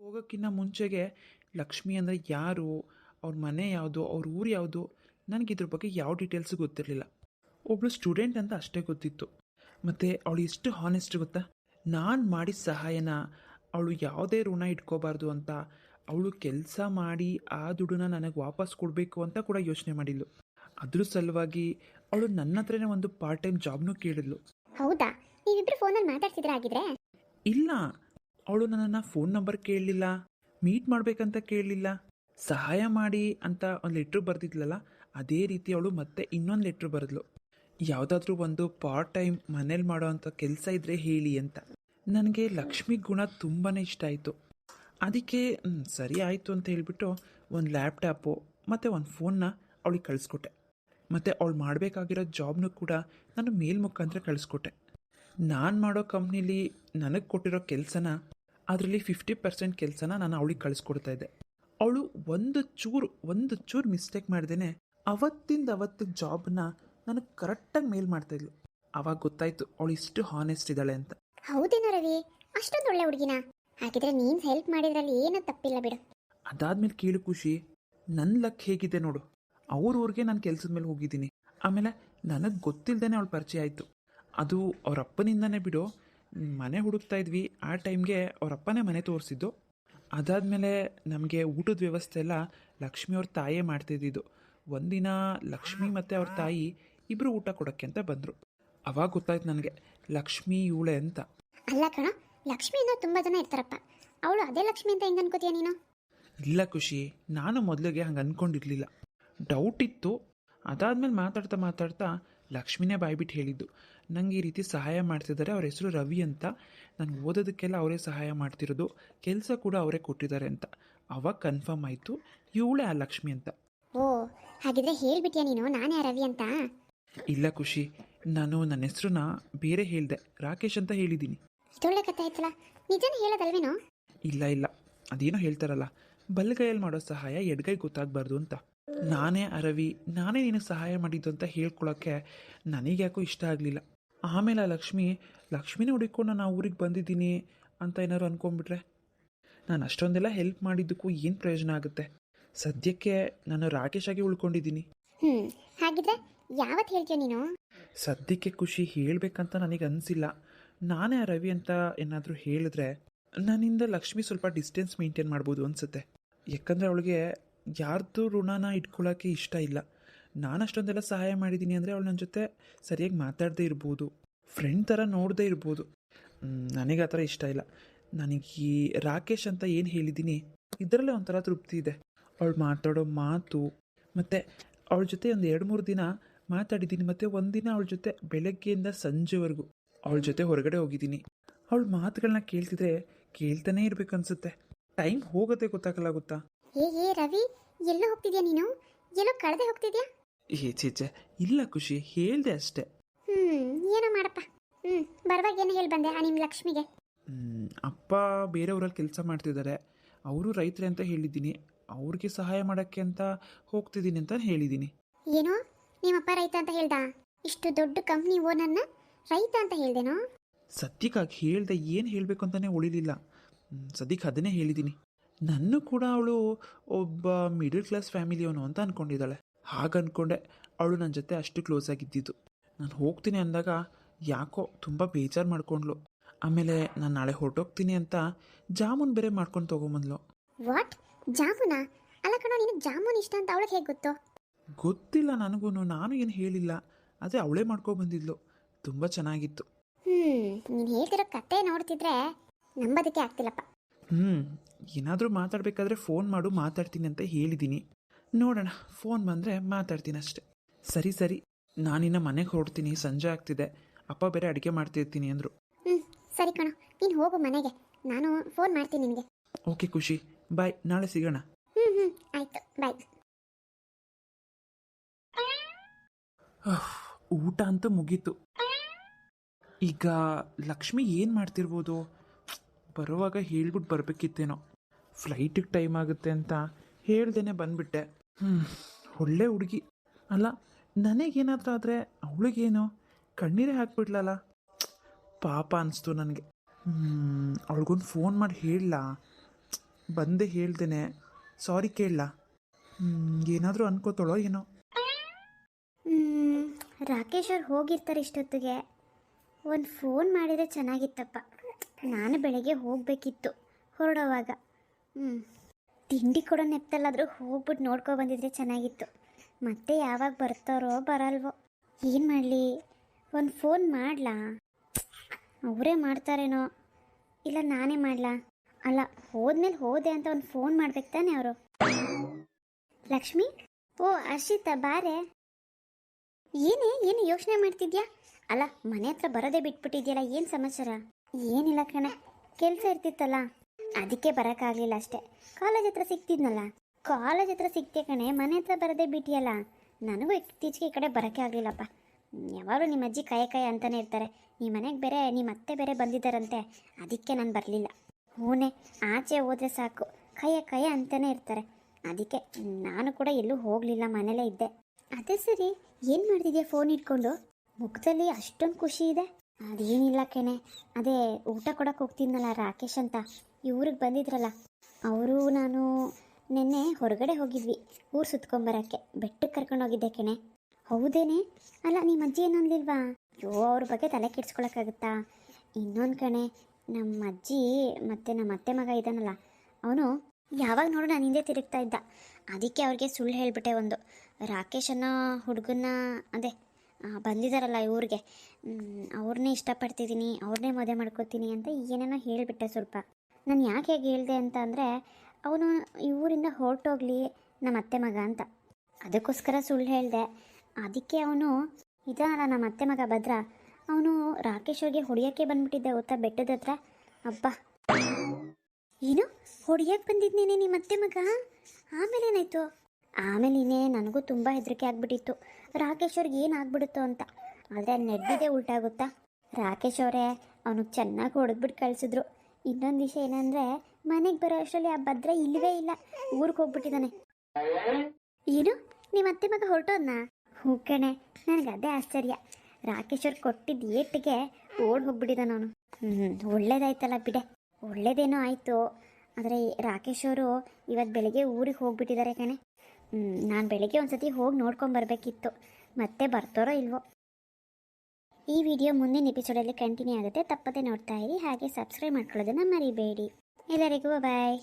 ಹೋಗೋಕ್ಕಿಂತ ಮುಂಚೆಗೆ ಲಕ್ಷ್ಮಿ ಅಂದರೆ ಯಾರು? ಅವ್ರ ಮನೆ ಯಾವುದು? ಅವ್ರ ಊರು ಯಾವುದು? ನನಗೆ ಇದ್ರ ಬಗ್ಗೆ ಯಾವ ಡೀಟೇಲ್ಸು ಗೊತ್ತಿರಲಿಲ್ಲ. ಒಬ್ಬಳು ಸ್ಟೂಡೆಂಟ್ ಅಂತ ಅಷ್ಟೇ ಗೊತ್ತಿತ್ತು. ಮತ್ತು ಅವಳು ಎಷ್ಟು ಹಾನೆಸ್ಟ್ ಗೊತ್ತಾ? ನಾನು ಮಾಡಿದ ಸಹಾಯನ ಅವಳು ಯಾವುದೇ ಋಣ ಇಟ್ಕೋಬಾರ್ದು ಅಂತ ಅವಳು ಕೆಲಸ ಮಾಡಿ ಆ ದುಡ್ಡನ್ನ ನನಗೆ ವಾಪಸ್ ಕೊಡಬೇಕು ಅಂತ ಕೂಡ ಯೋಚನೆ ಮಾಡಿದ್ಲು. ಅದ್ರ ಸಲುವಾಗಿ ಅವಳು ನನ್ನ ಹತ್ರನೇ ಒಂದು ಪಾರ್ಟ್ ಟೈಮ್ ಜಾಬ್ನೂ ಕೇಳಿದ್ಲು. ಹೌದಾ? ನೀವಿಬ್ರು ಫೋನಲ್ಲಿ ಮಾತಾಡ್ತಿದ್ರ ಆಗಿದ್ರೆ ಇಲ್ಲ. ಅವಳು ನನ್ನನ್ನು ಫೋನ್ ನಂಬರ್ ಕೇಳಲಿಲ್ಲ ಮೀಟ್ ಮಾಡಬೇಕಂತ ಕೇಳಲಿಲ್ಲ, ಸಹಾಯ ಮಾಡಿ ಅಂತ ಒಂದು ಲೆಟ್ರ್ ಬರೆದಿದ್ಲಲ್ಲ, ಅದೇ ರೀತಿ ಅವಳು ಮತ್ತೆ ಇನ್ನೊಂದು ಲೆಟ್ರ್ ಬರೆದ್ಲು. ಯಾವುದಾದ್ರೂ ಒಂದು ಪಾರ್ಟ್ ಟೈಮ್ ಮನೇಲಿ ಮಾಡೋ ಅಂಥ ಕೆಲಸ ಇದ್ದರೆ ಹೇಳಿ ಅಂತ. ನನಗೆ ಲಕ್ಷ್ಮಿ ಗುಣ ತುಂಬಾ ಇಷ್ಟ ಆಯಿತು. ಅದಕ್ಕೆ ಸರಿ ಆಯಿತು ಅಂತ ಹೇಳಿಬಿಟ್ಟು ಒಂದು ಲ್ಯಾಪ್ಟಾಪು ಮತ್ತು ಒಂದು ಫೋನ್ನ ಅವಳಿಗೆ ಕಳಿಸ್ಕೊಟ್ಟೆ. ಮತ್ತು ಅವಳು ಮಾಡಬೇಕಾಗಿರೋ ಜಾಬ್ನೂ ಕೂಡ ನಾನು ಮೇಲ್ ಮುಖಾಂತರ ಕಳಿಸ್ಕೊಟ್ಟೆ. ನಾನು ಮಾಡೋ ಕಂಪ್ನಿಲಿ ನನಗೆ ಕೊಟ್ಟಿರೋ ಕೆಲಸನ ಅದರಲ್ಲಿ ಫಿಫ್ಟಿ ಪರ್ಸೆಂಟ್ ಕೆಲಸನ ನಾನು ಅವಳಿಗೆ ಕಳಿಸ್ಕೊಡ್ತಾ ಇದ್ದೆ. ಅವಳು ಒಂದು ಚೂರು ಒಂದು ಚೂರು ಮಿಸ್ಟೇಕ್ ಮಾಡ್ದೇನೆ ಅವತ್ತಿಂದ ಅವತ್ತು ಜಾಬ್ನ ನನಗೆ ಕರೆಕ್ಟಾಗಿ ಮೇಲ್ ಮಾಡ್ತಾಯಿದ್ಲು ಅವಾಗ ಗೊತ್ತಾಯ್ತು ಅವಳು ಇಷ್ಟು ಹಾನೆಸ್ಟ್ ಇದ್ದಾಳೆ ಅಂತ. ಹೌದೇನೋ ರವಿ ಅಷ್ಟೊಂದು ಒಳ್ಳೆ ಹುಡುಗಿನ? ಹಾಗಿದ್ರೆ ನೀನ್ ಹೆಲ್ಪ್ ಮಾಡಿದ್ರಲ್ಲಿ ಏನೂ ತಪ್ಪಿಲ್ಲ ಬಿಡು. ಅದಾದ್ಮೇಲೆ ಕೇಳು ಖುಷಿ ನನ್ನ ಲಕ್ ಹೇಗಿದೆ ನೋಡು. ಅವ್ರ ಊರಿಗೆ ನಾನು ಕೆಲಸದ ಮೇಲೆ ಹೋಗಿದ್ದೀನಿ. ಆಮೇಲೆ ನನಗೆ ಗೊತ್ತಿಲ್ಲದೇನೆ ಅವಳು ಪರಿಚಯ ಆಯಿತು. ಅದು ಅವ್ರ ಅಪ್ಪನಿಂದನೇ ಬಿಡು ಮನೆ ಹುಡುಕ್ತಾ ಇದ್ವಿ. ಆ ಟೈಮ್ಗೆ ಅವರಪ್ಪನೇ ಅಪ್ಪನೇ ಮನೆ ತೋರಿಸಿದ್ದು. ಅದಾದಮೇಲೆ ನಮಗೆ ಊಟದ ವ್ಯವಸ್ಥೆ ಎಲ್ಲ ಲಕ್ಷ್ಮಿ ಅವ್ರ ತಾಯೇ ಮಾಡ್ತಿದ್ದಿದ್ದು. ಒಂದಿನ ಲಕ್ಷ್ಮಿ ಮತ್ತು ಅವ್ರ ತಾಯಿ ಇಬ್ಬರು ಊಟ ಕೊಡೋಕ್ಕೆ ಅಂತ ಬಂದರು. ಅವಾಗ ಗೊತ್ತಾಯ್ತು ನನಗೆ ಲಕ್ಷ್ಮಿ ಇವಳೆ ಅಂತ. ಅಲ್ಲ ಕಣ ಲಕ್ಷ್ಮಿ ಅನ್ನೋ ತುಂಬ ಜನ ಇರ್ತಾರಪ್ಪ. ಅವಳು ಅದೇ ಲಕ್ಷ್ಮಿ ಅಂತ ಹೆಂಗೆ ಅನ್ಕೋತೀಯ ನೀನು? ಇಲ್ಲ ಖುಷಿ ನಾನು ಮೊದಲಿಗೆ ಹಂಗೆ ಅಂದ್ಕೊಂಡಿರಲಿಲ್ಲ ಡೌಟ್ ಇತ್ತು. ಅದಾದ್ಮೇಲೆ ಮಾತಾಡ್ತಾ ಮಾತಾಡ್ತಾ ಲಕ್ಷ್ಮಿನೇ ಬಾಯ್ಬಿಟ್ಟು ಹೇಳಿದ್ದು. ನಂಗೆ ಈ ರೀತಿ ಸಹಾಯ ಮಾಡ್ತಿದ್ದಾರೆ. ಅವ್ರ ಹೆಸರು ರವಿ ಅಂತ. ನಾನು ಓದೋದಕ್ಕೆಲ್ಲ ಅವರೇ ಸಹಾಯ ಮಾಡ್ತಿರೋದು. ಕೆಲಸ ಕೂಡ ಅವರೇ ಕೊಟ್ಟಿದ್ದಾರೆ ಅಂತ. ಅವಾಗ ಕನ್ಫರ್ಮ್ ಆಯಿತು. ಇವಳೆ ಆ ಲಕ್ಷ್ಮಿ ಅಂತ. ಓ ಹಾಗಿದ್ರೆ ಹೇಳ್ಬಿಟ್ಯಾ ನೀನು? ನಾನೇ ಆ ರವಿ ಅಂತ? ಇಲ್ಲ ಖುಷಿ. ನಾನು ನನ್ನ ಹೆಸರನ್ನ ಬೇರೆ ಹೇಳಿದೆ. ರಾಕೇಶ್ ಅಂತ ಹೇಳಿದ್ದೀನಿ. ಇದೊಳ್ಳೆ ಕಥೆ ಆಯ್ತಲ್ಲ? ನಿಜನೇ ಹೇಳೋದಲ್ವೇನೋ? ಇಲ್ಲ ಇಲ್ಲ. ಅದೇನೋ ಹೇಳ್ತಾರಲ್ಲ. ಬಲ್ಗೈಯಲ್ಲಿ ಮಾಡೋ ಸಹಾಯ ಎಡ್ಗೈ ಗೊತ್ತಾಗಬಾರ್ದು ಅಂತ. ನಾನೇ ಅರವಿ ನಾನೇ ನಿನಗೆ ಸಹಾಯ ಮಾಡಿದ್ದು ಅಂತ ಹೇಳ್ಕೊಳಕ್ಕೆ ನನಗ್ಯಾಕೋ ಇಷ್ಟ ಆಗಲಿಲ್ಲ. ಆಮೇಲೆ ಆ ಲಕ್ಷ್ಮಿ ಲಕ್ಷ್ಮಿನೇ ಹುಡುಕೊಂಡು ನಾನು ಊರಿಗೆ ಬಂದಿದ್ದೀನಿ ಅಂತ ಏನಾದ್ರು ಅಂದ್ಕೊಂಬಿಟ್ರೆ ನಾನು ಅಷ್ಟೊಂದೆಲ್ಲ ಹೆಲ್ಪ್ ಮಾಡಿದ್ದಕ್ಕೂ ಏನು ಪ್ರಯೋಜನ ಆಗುತ್ತೆ? ಸದ್ಯಕ್ಕೆ ನಾನು ರಾಕೇಶ್ ಆಗಿ ಉಳ್ಕೊಂಡಿದ್ದೀನಿ. ಹ್ಮ್ ಹಾಗಿದ್ರೆ ಹೇಳ್ತೀಯ ನೀನು? ಸದ್ಯಕ್ಕೆ ಖುಷಿ ಹೇಳಬೇಕಂತ ನನಗೆ ಅನಿಸಿಲ್ಲ. ನಾನೇ ಆ ರವಿ ಅಂತ ಏನಾದರೂ ಹೇಳಿದ್ರೆ ನನ್ನಿಂದ ಲಕ್ಷ್ಮಿ ಸ್ವಲ್ಪ ಡಿಸ್ಟೆನ್ಸ್ ಮೇಂಟೈನ್ ಮಾಡ್ಬೋದು ಅನ್ಸುತ್ತೆ. ಯಾಕಂದರೆ ಅವಳಿಗೆ ಯಾರ್ದು ಋಣನ ಇಟ್ಕೊಳ್ಳೋಕ್ಕೆ ಇಷ್ಟ ಇಲ್ಲ. ನಾನು ಅಷ್ಟೊಂದೆಲ್ಲ ಸಹಾಯ ಮಾಡಿದ್ದೀನಿ ಅಂದರೆ ಅವಳು ನನ್ನ ಜೊತೆ ಸರಿಯಾಗಿ ಮಾತಾಡದೇ ಇರ್ಬೋದು. ಫ್ರೆಂಡ್ ಥರ ನೋಡದೇ ಇರ್ಬೋದು. ನನಗೆ ಆ ಥರ ಇಷ್ಟ ಇಲ್ಲ. ನನಗೆ ರಾಕೇಶ್ ಅಂತ ಏನು ಹೇಳಿದ್ದೀನಿ, ಇದರಲ್ಲೇ ಒಂಥರ ತೃಪ್ತಿ ಇದೆ. ಅವಳು ಮಾತಾಡೋ ಮಾತು, ಮತ್ತು ಅವಳ ಜೊತೆ ಒಂದು ಎರಡು ಮೂರು ದಿನ ಮಾತಾಡಿದ್ದೀನಿ, ಮತ್ತು ಒಂದಿನ ಅವಳ ಜೊತೆ ಬೆಳಗ್ಗೆಯಿಂದ ಸಂಜೆವರೆಗೂ ಅವಳ ಜೊತೆ ಹೊರಗಡೆ ಹೋಗಿದ್ದೀನಿ. ಅವಳ ಮಾತುಗಳನ್ನ ಕೇಳ್ತಿದ್ರೆ ಕೇಳ್ತಾನೆ ಇರಬೇಕು ಅನ್ಸುತ್ತೆ. ಟೈಮ್ ಹೋಗೋದೇ ಗೊತ್ತಾಗಲ್ಲ, ಗೊತ್ತಾ? ಏ, ರವಿ, ಎಲ್ಲೋ ಹೋಗ್ತಿದ್ಯಾ ನೀನು? ಎಲ್ಲೋ ಕಳೆದೇ ಹೋಗ್ತಿದ್ಯಾ? ಚೇಚೆ ಇಲ್ಲ ಖುಷಿ ಹೇಳ್ದೆ ಅಷ್ಟೇ. ಹ್ಮ್ ಏನೋ ಮಾಡಪ್ಪ. ಹ್ಮ್ ಬರುವಾಗ ಏನು ಹೇಳಿ ಬಂದೆ ಆ ನಿಮ್ ಲಕ್ಷ್ಮಿಗೆ? ಹ್ಮ್, ಅಪ್ಪ ಬೇರೆ ಊರಲ್ಲಿ ಕೆಲಸ ಮಾಡ್ತಿದ್ದಾರೆ. ಅವರು ರೈತರೆ ಅಂತ ಹೇಳಿದ್ದೀನಿ. ಅವ್ರಿಗೆ ಸಹಾಯ ಮಾಡೋಕ್ಕೆ ಅಂತ ಹೋಗ್ತಿದ್ದೀನಿ ಅಂತ ಹೇಳಿದ್ದೀನಿ. ಏನೋ? ನಿಮ್ಮಪ್ಪ ರೈತ ಅಂತ ಹೇಳ್ದ? ಇಷ್ಟು ದೊಡ್ಡ ಕಂಪ್ನಿ ಓನರ್ನ ರೈತ ಅಂತ ಹೇಳ್ದೇನೋ? ಸದ್ಯಕ್ಕಾಗಿ ಹೇಳ್ದೆ ಏನು ಹೇಳಬೇಕು ಅಂತಲೇ ಉಳಿಲಿಲ್ಲ. ಹ್ಮ್, ಸದ್ಯಕ್ಕೆ ಅದನ್ನೇ ಹೇಳಿದ್ದೀನಿ. ನನ್ನ ಕೂಡ ಅವಳು ಒಬ್ಬ ಮಿಡಲ್ ಕ್ಲಾಸ್ ಫ್ಯಾಮಿಲಿಯವನು ಅಂತ ಅಂದ್ಕೊಂಡಿದ್ದಾಳೆ ಹಾಗೆ ಅಂದ್ಕೊಂಡೆ ಅವಳು ನನ್ನ ಜೊತೆ ಅಷ್ಟು ಕ್ಲೋಸ್ ಆಗಿದ್ದಿದ್ದು. ನಾನು ಹೋಗ್ತೀನಿ ಅಂದಾಗ ಯಾಕೋ ತುಂಬ ಬೇಜಾರು ಮಾಡ್ಕೊಂಡ್ಲು ಆಮೇಲೆ ನಾನು ನಾಳೆ ಹೊರಟೋಗ್ತೀನಿ ಅಂತ ಜಾಮೂನ್ ಬೇರೆ ಮಾಡ್ಕೊಂಡು ತೊಗೊಂಬಂದ್ಲು. ವಾಟ್ ಜಾಮೂನ? ಅಲ್ಲ ಕಣ ನಿನಗೆ ಜಾಮೂನ್ ಇಷ್ಟ ಅಂತ ಅವಳಿಗೆ ಹೇಗೆ ಗೊತ್ತು? ಗೊತ್ತಿಲ್ಲ ನನಗೂ ನಾನು ಏನು ಹೇಳಿಲ್ಲ. ಅದೇ ಅವಳೇ ಮಾಡ್ಕೊಬಂದಿದ್ಲು ತುಂಬ ಚೆನ್ನಾಗಿತ್ತು. ಹ್ಮ್ ನೀನು ಹೇಳ್ತಿರೋ ಕತೆ ನೋಡ್ತಿದ್ರೆ ನಂಬೋದಕ್ಕೆ ಆಗ್ತಿಲ್ಲಪ್ಪ. ಹ್ಞೂ ಏನಾದರೂ ಮಾತಾಡಬೇಕಾದ್ರೆ ಫೋನ್ ಮಾಡು ಮಾತಾಡ್ತೀನಿ ಅಂತ ಹೇಳಿದ್ದೀನಿ ನೋಡೋಣ ಫೋನ್ ಬಂದರೆ ಮಾತಾಡ್ತೀನಿ ಅಷ್ಟೆ ಸರಿ. ಸರಿ ನಾನಿನ್ನ ಮನೆಗೆ ಹೊರಡ್ತೀನಿ ಸಂಜೆ ಆಗ್ತಿದೆ. ಅಪ್ಪ ಬೇರೆ ಅಡುಗೆ ಮಾಡ್ತಿರ್ತೀನಿ ಅಂದರು. ಸರಿ ಕಣೋ. ನೀನು ಹೋಗು ಮನೆಗೆ. ನಾನು ಫೋನ್ ಮಾಡ್ತೀನಿ ನಿನಗೆ. ಓಕೆ ಖುಷಿ. ಬಾಯ್. ನಾಳೆ ಸಿಗೋಣ. ಆಯ್ತು. ಬಾಯ್. ಊಟ ಅಂತೂ ಮುಗೀತು. ಈಗ ಲಕ್ಷ್ಮಿ ಏನು ಮಾಡ್ತಿರ್ಬೋದು? ಬರುವಾಗ ಹೇಳ್ಬಿಟ್ಟು ಬರಬೇಕಿತ್ತೇನೋ. ಫ್ಲೈಟಿಗೆ ಟೈಮ್ ಆಗುತ್ತೆ ಅಂತ ಹೇಳ್ದೇನೆ ಬಂದ್ಬಿಟ್ಟೆ. ಹ್ಞೂ ಒಳ್ಳೆ ಹುಡುಗಿ. ಅಲ್ಲ ನನಗೇನಾದರೂ ಆದರೆ ಅವಳಿಗೇನು? ಕಣ್ಣೀರೇ ಹಾಕ್ಬಿಡ್ಲಲ್ಲ? ಪಾಪ ಅನಿಸ್ತು ನನಗೆ. ಅವಳಿಗೊಂದು ಫೋನ್ ಮಾಡಿ ಹೇಳಲ್ಲ ಬಂದು ಹೇಳ್ದೇನೆ. ಸಾರಿ ಕೇಳಲ್ಲ ಏನಾದರೂ ಅನ್ಕೋತಾಳೋ ಏನೋ? ರಾಕೇಶ್ ಅವ್ರು ಹೋಗಿರ್ತಾರೆ ಇಷ್ಟೊತ್ತಿಗೆ. ಒಂದು ಫೋನ್ ಮಾಡಿದರೆ ಚೆನ್ನಾಗಿತ್ತಪ್ಪ. ನಾನು ಬೆಳಗ್ಗೆ ಹೋಗಬೇಕಿತ್ತು, ಹೊರಡೋವಾಗ. ಹ್ಞೂ ತಿಂಡಿ ಕೊಡೋ ನೆಪ್ತಲ್ಲಾದರೂ ಹೋಗ್ಬಿಟ್ಟು ನೋಡ್ಕೊ ಬಂದಿದ್ರೆ ಚೆನ್ನಾಗಿತ್ತು. ಮತ್ತೆ ಯಾವಾಗ ಬರ್ತಾರೋ ಬರಲ್ವೋ. ಏನು ಮಾಡಲಿ? ಒಂದು ಫೋನ್ ಮಾಡಲಾ? ಅವರೇ ಮಾಡ್ತಾರೇನೋ? ಇಲ್ಲ, ನಾನೇ ಮಾಡಲಾ? ಅಲ್ಲ, ಹೋದ್ಮೇಲೆ ಹೋದೆ ಅಂತ ಒಂದು ಫೋನ್ ಮಾಡ್ಬೇಕು ತಾನೆ ಅವರು. ಲಕ್ಷ್ಮಿ? ಓ, ಹರ್ಷಿತಾ, ಬಾರೆ. ಏನೇ, ಏನು ಯೋಚನೆ ಮಾಡ್ತಿದ್ಯಾ? ಅಲ್ಲ, ಮನೆ ಹತ್ರ ಬರೋದೇ ಬಿಟ್ಬಿಟ್ಟಿದ್ಯಲ್ಲ, ಏನು ಸಮಾಚಾರ? ಏನಿಲ್ಲ ಕಣೆ. ಕೆಲಸ ಇರ್ತಿತ್ತಲ್ಲ? ಅದಕ್ಕೆ ಬರೋಕ್ಕಾಗಲಿಲ್ಲ ಅಷ್ಟೇ. ಕಾಲೇಜ್ ಹತ್ರ ಸಿಕ್ತಿದ್ನಲ್ಲ ಕಾಲೇಜ್ ಹತ್ರ ಸಿಕ್ತೆ ಕಣೆ, ಮನೆ ಹತ್ರ ಬರೋದೇ ಬಿಟ್ಟಿಯಲ್ಲ? ನನಗೂ ಇತ್ತೀಚೆಗೆ ಈ ಕಡೆ ಬರೋಕ್ಕೆ ಆಗಲಿಲ್ಲಪ್ಪ. ಯಾವಾಗಲೂ ನಿಮ್ಮ ಅಜ್ಜಿ ಕಾಯ ಕಾಯ ಅಂತಾನೆ ಇರ್ತಾರೆ. ನಿಮ್ಮ ಮನೆಗೆ ಬೇರೆ, ನಿಮ್ಮ ಅತ್ತೆ ಬೇರೆ ಬಂದಿದ್ದಾರಂತೆ. ಅದಕ್ಕೆ ನಾನು ಬರಲಿಲ್ಲ. ಹೂನೆ, ಆಚೆ ಹೋದರೆ ಸಾಕು. ಕೈಯ ಕೈಯ ಅಂತಾನೆ ಇರ್ತಾರೆ. ಅದಕ್ಕೆ ನಾನು ಕೂಡ ಎಲ್ಲೂ ಹೋಗಲಿಲ್ಲ, ಮನೇಲೇ ಇದ್ದೆ. ಅದೇ ಸರಿ, ಏನು ಮಾಡ್ತಿದ್ಯಾ ಫೋನ್ ಇಟ್ಕೊಂಡು? ಮುಖದಲ್ಲಿ ಅಷ್ಟೊಂದು ಖುಷಿ ಇದೆ? ಅದೇನಿಲ್ಲ ಕಣೆ. ಅದೇ ಊಟ ಕೊಡೋಕೆ ಹೋಗ್ತಿದ್ನಲ್ಲ ರಾಕೇಶ್ ಅಂತ. ಇವ್ರಿಗೆ ಬಂದಿದ್ರಲ್ಲ, ಅವರು ನಾನು ನಿನ್ನೆ ಹೊರಗಡೆ ಹೋಗಿದ್ವಿ, ಊರು ಸುತ್ಕೊಂಬರೋಕ್ಕೆ ಬೆಟ್ಟಕ್ಕೆ ಕರ್ಕೊಂಡು ಹೋಗಿದ್ದೆ ಕಣೆ ಹೌದೇನೆ? ಅಲ್ಲ ನಿಮ್ಮ ಅಜ್ಜಿ ಏನು ಅನ್ಲಿಲ್ವಾ ಅಯ್ಯೋ ಅವ್ರ ಬಗ್ಗೆ ತಲೆ ಕೆಡ್ಸ್ಕೊಳಕ್ಕಾಗುತ್ತಾ? ಇನ್ನೊಂದು ಕಣೆ ನಮ್ಮ ಅಜ್ಜಿ ಮತ್ತು ನಮ್ಮ ಅತ್ತೆ ಮಗ ಇದ್ದಾನಲ್ಲ ಅವನು ಯಾವಾಗ ನೋಡು ನಾನು ಹಿಂದೆ ತಿರುಗ್ತಾ ಇದ್ದ. ಅದಕ್ಕೆ ಅವ್ರಿಗೆ ಸುಳ್ಳು ಹೇಳಿಬಿಟ್ಟೆ ಒಂದು. ರಾಕೇಶ್ ಅನ್ನೋ, ಹುಡುಗನ್ನ, ಅದೇ ಬಂದಿದ್ದಾರಲ್ಲ ಇವ್ರಿಗೆ ಅವ್ರನ್ನೇ ಇಷ್ಟಪಡ್ತಿದ್ದೀನಿ ಅವ್ರನ್ನೇ ಮದುವೆ ಮಾಡ್ಕೋತೀನಿ ಅಂತ ಏನೇನೋ ಹೇಳಿಬಿಟ್ಟೆ ಸ್ವಲ್ಪ. ನಾನು ಯಾಕೆ ಹೇಗೆ ಹೇಳಿದೆ ಅಂತ ಅಂದರೆ, ಅವನು ಈ ಊರಿಂದ ಹೊರಟೋಗ್ಲಿ ನಮ್ಮ ಅತ್ತೆ ಮಗ ಅಂತ. ಅದಕ್ಕೋಸ್ಕರ ಸುಳ್ಳು ಹೇಳಿದೆ. ಅದಕ್ಕೆ ಅವನು ಇದಲ್ಲ ನಮ್ಮ ಅತ್ತೆ ಮಗ ಭದ್ರ, ಅವನು ರಾಕೇಶ್ ಅವ್ರಿಗೆ ಹೊಡಿಯೋಕ್ಕೆ ಬಂದ್ಬಿಟ್ಟಿದ್ದೆ ಗೊತ್ತಾ ಬೆಟ್ಟದ ಹತ್ರ? ಅಬ್ಬ. ಏನು? ಹೊಡಿಯಕ್ಕೆ ಬಂದಿದ್ನೇನೆ ನಿಮ್ಮ ಅತ್ತೆ ಮಗ? ಆಮೇಲೆ ಏನಾಯ್ತು? ಆಮೇಲೆ ಇನ್ನೇ ನನಗೂ ತುಂಬ ಹೆದರಿಕೆ ಆಗ್ಬಿಟ್ಟಿತ್ತು. ರಾಕೇಶ್ ಅವ್ರಿಗೆ ಏನಾಗ್ಬಿಡುತ್ತೋ ಅಂತ. ಆದರೆ ನೆಡ್ಡಿದೆ ಉಲ್ಟಾಗುತ್ತಾ ರಾಕೇಶ್ ಅವರೇ ಅವನಿಗೆ ಚೆನ್ನಾಗಿ ಹೊಡೆದ್ಬಿಟ್ಟು ಕಳಿಸಿದ್ರು. ಇನ್ನೊಂದು ವಿಷಯ ಏನಂದರೆ, ಮನೆಗೆ ಬರೋ ಅಷ್ಟರಲ್ಲಿ ಆ ಭದ್ರ ಇಲ್ಲವೇ ಇಲ್ಲ. ಊರಿಗೆ ಹೋಗ್ಬಿಟ್ಟಿದ್ದಾನೆ ಏನು? ನಿಮ್ಮ ಅತ್ತೆ ಮಗ ಹೊರಟೋದ್ನಾ? ಹೂ ಕಣೆ, ನನಗೆ ಅದೇ ಆಶ್ಚರ್ಯ. ರಾಕೇಶ್ವರ್ ಕೊಟ್ಟಿದ್ದ ಏಟಿಗೆ ಓಡ್ ಹೋಗ್ಬಿಟ್ಟಿದ್ದಾನ ಅವನು. ಹ್ಞೂ ಒಳ್ಳೇದಾಯ್ತಲ್ಲ ಬಿಡೆ. ಒಳ್ಳೇದೇನೋ ಆಯಿತು. ಆದರೆ ರಾಕೇಶ್ ಅವರು ಇವತ್ತು ಬೆಳಿಗ್ಗೆ ಊರಿಗೆ ಹೋಗ್ಬಿಟ್ಟಿದ್ದಾರೆ ಕಣೆ. ನಾನು ಬೆಳಿಗ್ಗೆ ಒಂದ್ಸತಿ ಹೋಗಿ ನೋಡ್ಕೊಂಬರ್ಬೇಕಿತ್ತು. ಮತ್ತೆ ಬರ್ತಾರೋ ಇಲ್ವೋ? ಈ ವಿಡಿಯೋ ಮುಂದಿನ ಎಪಿಸೋಡಲ್ಲಿ ಕಂಟಿನ್ಯೂ ಆಗುತ್ತೆ. ತಪ್ಪದೆ ನೋಡ್ತಾ ಇರಿ. ಹಾಗೆ ಸಬ್ಸ್ಕ್ರೈಬ್ ಮಾಡ್ಕೊಳ್ಳೋದನ್ನು ಮರಿಬೇಡಿ. ಎಲ್ಲರಿಗೂ ಬಾಯ್